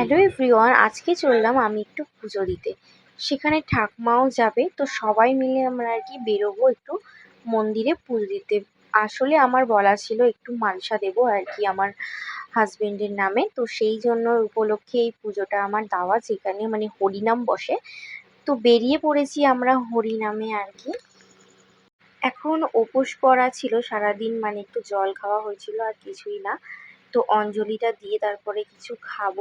Hello everyone আজকে চললাম আমি একটু পুজো দিতে। সেখানে ঠাকমাও যাবে, তো সবাই মিলে আমরা আর কি বেরোবো একটু মন্দিরে পুজো দিতে। আসলে আমার বলা ছিল একটু মানসা দেবো আর কি আমার হাজবেন্ডের নামে, তো সেই জন্য উপলক্ষে এই পুজোটা আমার দেওয়া, যেখানে মানে হরিনাম বসে। তো বেরিয়ে পড়েছি আমরা হরিনামে আর কি। এখন উপোস করা ছিল, সারাদিন মানে একটু জল খাওয়া হয়েছিল আর কিছুই না। তো অঞ্জলিটা দিয়ে তারপরে কিছু খাব।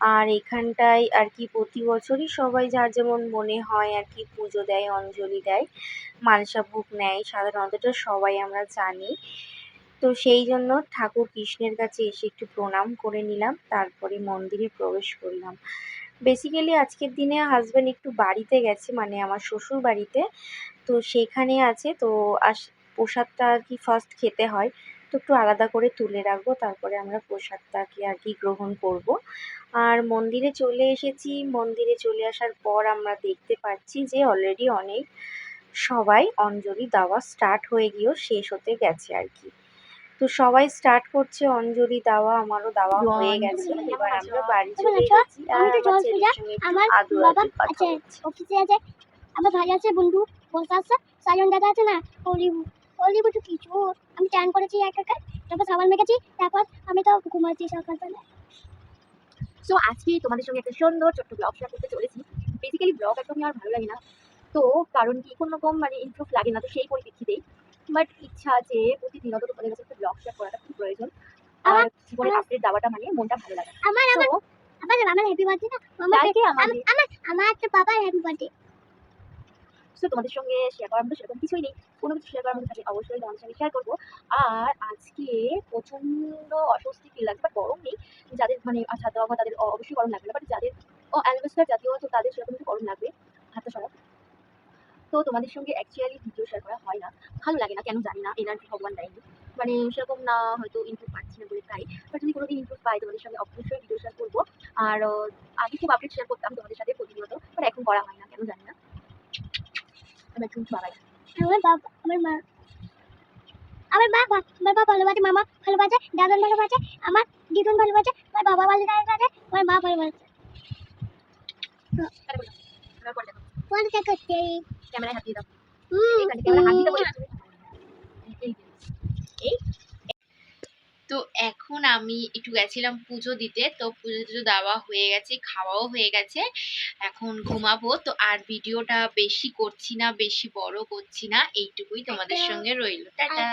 আর এখানটায় আর কি প্রতি বছরই সবাই যার যেমন মনে হয় আর কি পুজো দেয়, অঞ্জলি দেয়, মানসা ভোগ নেয়, সাধারণত এটা সবাই আমরা জানি। তো সেই জন্য ঠাকুর কৃষ্ণের কাছে এসে একটু প্রণাম করে নিলাম, তারপরে মন্দিরে প্রবেশ করলাম। বেসিক্যালি আজকের দিনে হাজব্যান্ড একটু বাড়িতে গেছে মানে আমার শ্বশুর বাড়িতে, তো সেখানে আছে, তো আস, প্রসাদটা আর কি ফার্স্ট খেতে হয়। তো একটু আলাদা করে তুলে রাখব তারপরে আমরা প্রসাদটাকে আর কি গ্রহণ করব। আর মন্দিরে চলে এসেছি। মন্দিরে চলে আসার পর আমরা দেখতে পাচ্ছি যে অলরেডি অনেক সবাই অঞ্জলি দেওয়া স্টার্ট হয়ে গিয়েও শেষ হতে গেছে আর কি। তো সবাই স্টার্ট করছে অঞ্জলি দেওয়া আমারও দেওয়া হয়ে গেছে। এবার আমরা বাড়ি চলে আর আমার আদু আদু কথা আছে অফিসে আছে আমার ভাই আছে বন্ধু বসে আছে সাজন দাদা আছে না ওলি বুঝু কিছু আমি চান করেছি এক একা তারপর সাবান মেখেছি তারপর আমি তো ঘুমাচ্ছি সকালবেলা সো আজকে তোমাদের সঙ্গে একটা সুন্দর ছোট্ট ব্লগ শেয়ার করতে চলেছি। বেসিক্যালি ব্লগ একদমই আমার ভালো লাগে না। তো কারণ কি কোনো রকম মানে ইমপ্রুভ লাগে না তো সেই পরিপ্রেক্ষিতেই। বাট ইচ্ছা আছে প্রতিদিনত তোমাদের কাছে একটা ব্লগ শেয়ার করাটা খুব প্রয়োজন। আর জীবনে আপডেট দেওয়াটা মানে মনটা ভালো লাগে। আমার আমার আমার হ্যাপি বার্থডে না। আমার আমার আমার একটা বাবার হ্যাপি বার্থডে সো তোমাদের সঙ্গে শেয়ার করার মতো সেরকম কিছুই নেই। কোনো কিছু শেয়ার করার মতো থাকলে অবশ্যই তোমাদের সঙ্গে শেয়ার করব। আর আজকে প্রচণ্ড অস্বস্তি ফিল লাগছে বাট গরম নেই। যাদের মানে ছাত্র বাবা তাদের অবশ্যই গরম লাগবে বাট যাদের, ও, অ্যালবেস্টার জাতীয় তো তাদের সেরকম একটু গরম লাগবে। হাতটা সরাব তো তোমাদের সঙ্গে অ্যাকচুয়ালি ভিডিও শেয়ার করা হয় না। ভালো লাগে না, কেন জানি না। এনার্জি ভগবান দেয়নি। মানে সেরকম না, হয়তো ইমপ্রুভ পাচ্ছি না বলে তাই বাট যদি কোনোদিন ইমপ্রুভ পাই, তোমাদের সঙ্গে অবশ্যই ভিডিও শেয়ার করব। আর আগে খুব আপডেট শেয়ার করতাম তোমাদের সাথে প্রতিনিয়ত। বাট এখন করা হয় না। আমি একটু বাবাই আমার বাবা আমার মা। আমার বাবা আমার বাবা ভালোবাসে মামা ভালোবাসে দাদন ভালোবাসে আমার দিদুন ভালোবাসে আমার বাবা ভালোবাসে আমার মা ভালোবাসে। ক্যামেরায় হাত দিয়ে দাও। হুম ক্যামেরা হাত দিয়ে বলে এই যে। এই তো আমি একটু গেছিলাম পুজো দিতে তো পুজো টুজো দেওয়া হয়ে গেছে খাওয়াও হয়ে গেছে। এখন ঘুমাবো তো আর ভিডিওটা বেশি করছি না বেশি বড় করছি না এইটুকুই তোমাদের সঙ্গে রইল। টাটা!